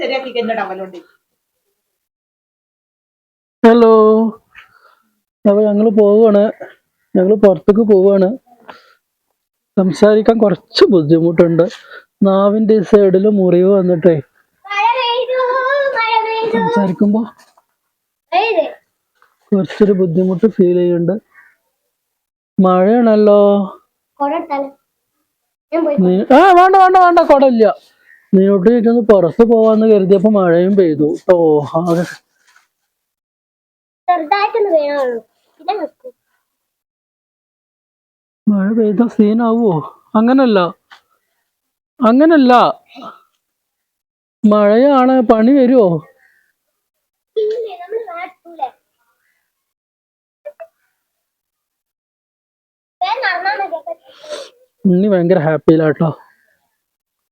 ശരിയാക്കി കഴിഞ്ഞ ടവലുണ്ട് ഹലോ അപ്പൊ ഞങ്ങൾ പോവാണ്. ഞങ്ങൾ പുറത്തേക്ക് പോവാണ്. സംസാരിക്കാൻ കുറച്ച് ബുദ്ധിമുട്ടുണ്ട്. നാവിന്റെ സൈഡിൽ സൈഡിൽ മുറിവ് വന്നിട്ടേ. സംസാരിക്കുമ്പോ കുറച്ചൊരു ബുദ്ധിമുട്ട് ഫീൽ ചെയ്യുന്നുണ്ട്. മഴയാണല്ലോ. ആ വേണ്ട വേണ്ട വേണ്ട. കുടമില്ല നീനോട്ട് ചോദിച്ചൊന്ന് പുറത്ത് പോവാന്ന് കരുതിയപ്പോ മഴയും പെയ്തു. ഓ ആകെ മഴ പെയ്ത സീനാവോ? അങ്ങനല്ല. അങ്ങനല്ല. മഴയാണ് പണി വരുമോ മതി. ഉണ്ണി ഭയങ്കര ഹാപ്പിയിലാട്ടോ.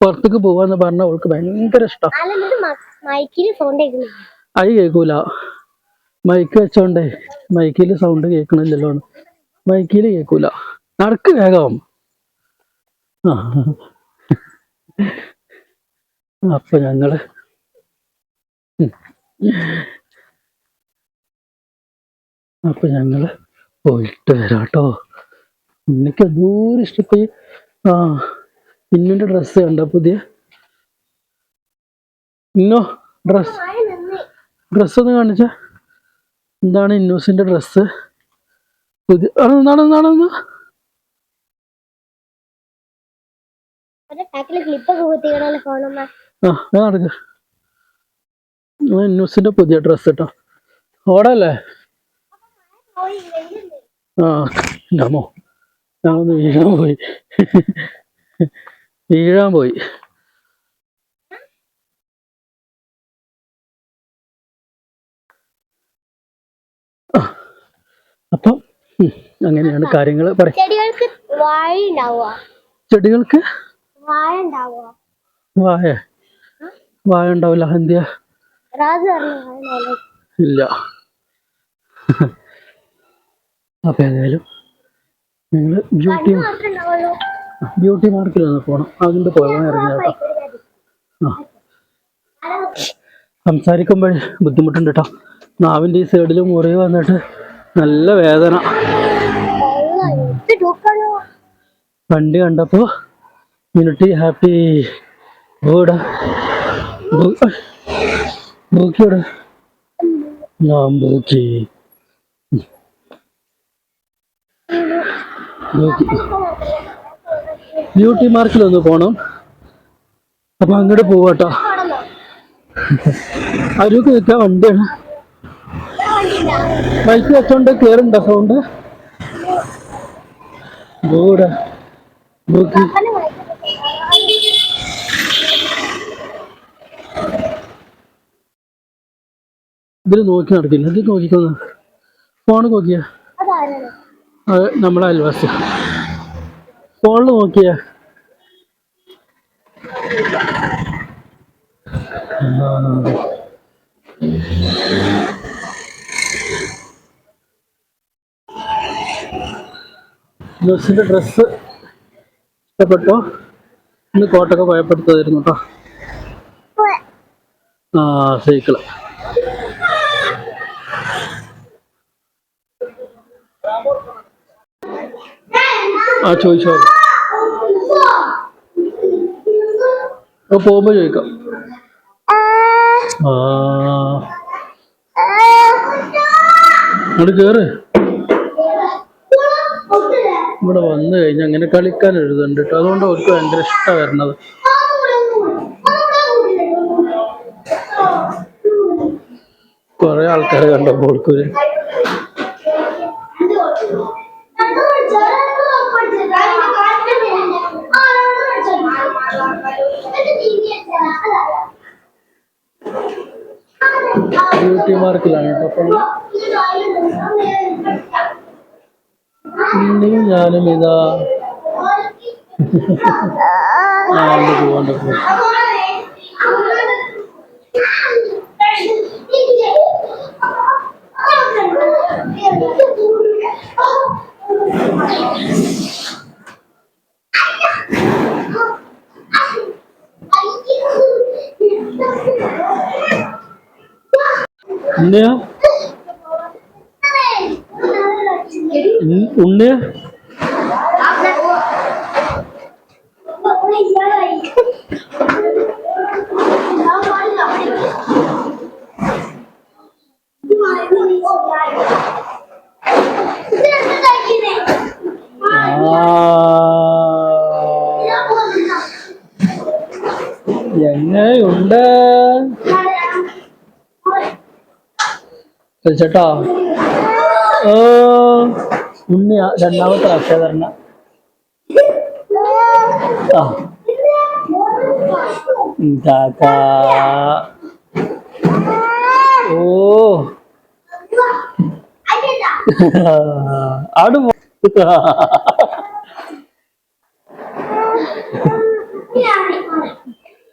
പുറത്തേക്ക് പോവാന്ന് പറഞ്ഞ അവൾക്ക് ഭയങ്കര ഇഷ്ടം. അത് കേൾക്കൂല. മൈക്ക് വെച്ചോണ്ടേ മൈക്കിൽ സൗണ്ട് കേൾക്കണില്ലല്ലോ മൈക്കിൽ കേൾക്കൂല. നടക്ക് വേഗം. അപ്പൊ ഞങ്ങൾ. അപ്പൊ ഞങ്ങൾ പോയിട്ട് വരാട്ടോ. എനിക്ക് ദൂരെ ഇഷ്ടപ്പോയി ആ. ഇന്നിന്റെ ഡ്രസ് കണ്ടോ പുതിയ? ഇന്നോ ഡ്രസ് ഡ്രസ് ഡ്രസ്സ് ഒന്ന് കാണിച്ച. എന്താണ് ഇന്നോസിന്റെ ഡ്രസ്സ് പുതിയ ഞാൻ നടക്ക ഇന്നൂസിന്റെ പുതിയ ഡ്രസ് കേട്ടോ. ഓടല്ലേ? ആ ഞാമോ ഞാനൊന്ന് വീഴാൻ പോയി. വീഴാൻ പോയി. അപ്പം അങ്ങനെയാണ് കാര്യങ്ങൾ ചെടികൾക്ക് വായ വായ ഉണ്ടാവില്ല എന്തിയാ ഇല്ല. അപ്പൊ ഏതായാലും നിങ്ങൾ ബ്യൂട്ടി ബ്യൂട്ടി മാർക്കിൽ ഒന്ന് പോകണം അതുകൊണ്ട് പോകാൻ ഇറങ്ങി ആ. സംസാരിക്കുമ്പോൾ ബുദ്ധിമുട്ടുണ്ട് കേട്ടോ നാവിന്റെ ഈ സൈഡിൽ മുറി വന്നിട്ട് നല്ല വേദന. വണ്ടി കണ്ടപ്പോൾ മിനിറ്റി ഹാപ്പി ബോടാ ബ്യൂട്ടി മാർക്കിൽ ഒന്ന് പോണം. അപ്പൊ അങ്ങോട്ട് പോവാട്ടോ. അരുക്ക് നിൽക്കാൻ വണ്ടിയാണ്. ബൈക്ക് വെച്ചോണ്ട് കേറുണ്ടോ സൗണ്ട് ബോടാ ഇതിൽ നോക്കി നടക്കില്ല. ഇത് നോക്കിക്കോന്ന്. ഫോണ് നോക്കിയ. നമ്മളെ അയൽവാസി ഫോണിൽ നോക്കിയ. ജോസിന്റെ ഡ്രസ്സ് ഇഷ്ടപ്പെട്ടോ? ഇന്ന് കോട്ടൊക്കെ ഭയപ്പെടുത്തതായിരുന്നു കേട്ടോ ആ സൈക്കിൾ ആ ചോദിച്ചോ. പോകുമ്പോ ചോദിക്കാം. ആ. കേറ്. ഇവിടെ വന്നു കഴിഞ്ഞാൽ അങ്ങനെ കളിക്കാൻ എഴുതുന്നുണ്ട് കേട്ടോ അതുകൊണ്ട് അവർക്ക് ഭയങ്കര ഇഷ്ടമാണ് വരണത്. കുറെ ആൾക്കാരെ കണ്ടപ്പോൾ അവൾക്കൊരു ബ്യൂട്ടി മാർക്കിലാണ് കേട്ടോ അപ്പോൾ ഇനിയും ഞാനും ഇതാ ആ അങ്ങോട്ട് പോകാണ്ട് പോകും Thank you. ഉണ്ണിയാ ഉം- ഉണ്ണിയാ ആ എങ്ങനെയുണ്ട് ചേട്ടാ ഓ ഉണ്ണിയാ രണ്ടാമത്തെ അക്ഷയധരണ ആ. കാക്ക ഓ. ആട് പോ- ഞാൻ ഇവിടെ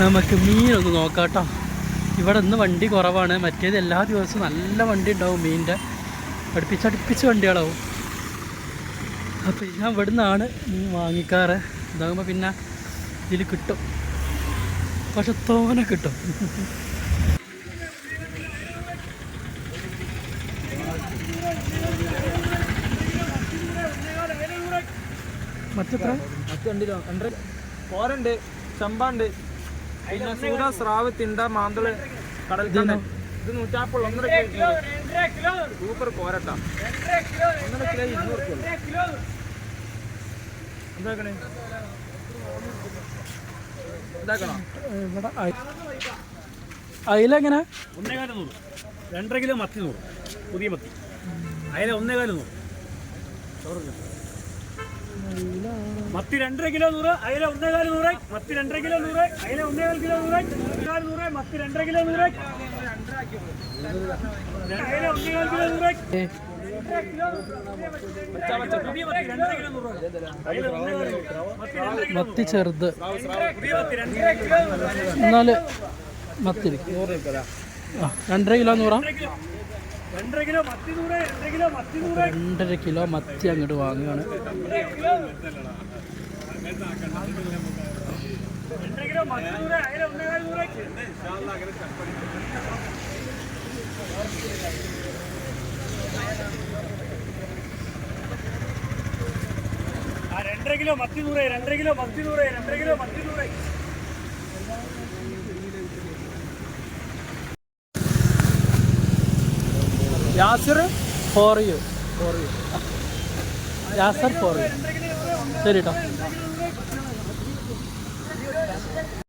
നമുക്ക് മീനൊന്ന് നോക്കാട്ടോ. ഇവിടെ ഇന്ന് വണ്ടി കുറവാണ്. മറ്റേത് എല്ലാ ദിവസവും നല്ല വണ്ടി ഉണ്ടാവും മീനിന്റെ. അടുപ്പിച്ചടുപ്പിച്ച് വണ്ടികളാവും. അപ്പോൾ ഞാൻ ഇവിടെ നിന്നാണ് മീൻ വാങ്ങിക്കാറ്. ഇതാകുമ്പോൾ പിന്നെ ഇതിൽ കിട്ടും. പക്ഷെ തോനെ കിട്ടും. മറ്റെത്ര? മറ്റുണ്ടല്ലോ രണ്ടര കോരണ്ട് ചമ്പാണ്ട് പിന്നെ സൂത സ്രാവ് തിണ്ട മാന്തൾ കടൽക്കണ്ണ ഇത് നൂറ്റാപ്പുള്ള ഒന്നര കിലോ സൂപ്പർ കോരട്ട. ഒന്നര കിലോ ഇരുന്നൂറ് കിലോ. എന്താക്കണേ അയിലെങ്ങനെ? ഒന്നേകാലം നൂറ് രണ്ടര കിലോ മത്തി നൂറ്. പുതിയ മത്തി. അയില ഒന്നേകാലം നൂറ് മത്തി രണ്ടര കിലോ നൂറ് അയില ഒന്നേകാൽ നൂറ് മത്തി രണ്ടര കിലോ നൂറ് അയില ഒന്നേകാൽ കിലോ നൂറ് ഒന്നേകാൽ നൂറ് മത്തി രണ്ടര കിലോ നൂറ് അയില ഒന്നേകാൽ കിലോ നൂറ്. മത്തി ചെറുത്. എന്നാൽ മത്തി രണ്ടര കിലോ നൂറ്. രണ്ടര കിലോ മത്തി അങ്ങോട്ട് വാങ്ങുകയാണ് രണ്ടര കിലോ മത്തി നൂറ് രണ്ടര കിലോ മത്തി നൂറ് രണ്ടര കിലോ മത്തി നൂറ്. Yasir for you for you Yasar for you ശരി കേട്ടോ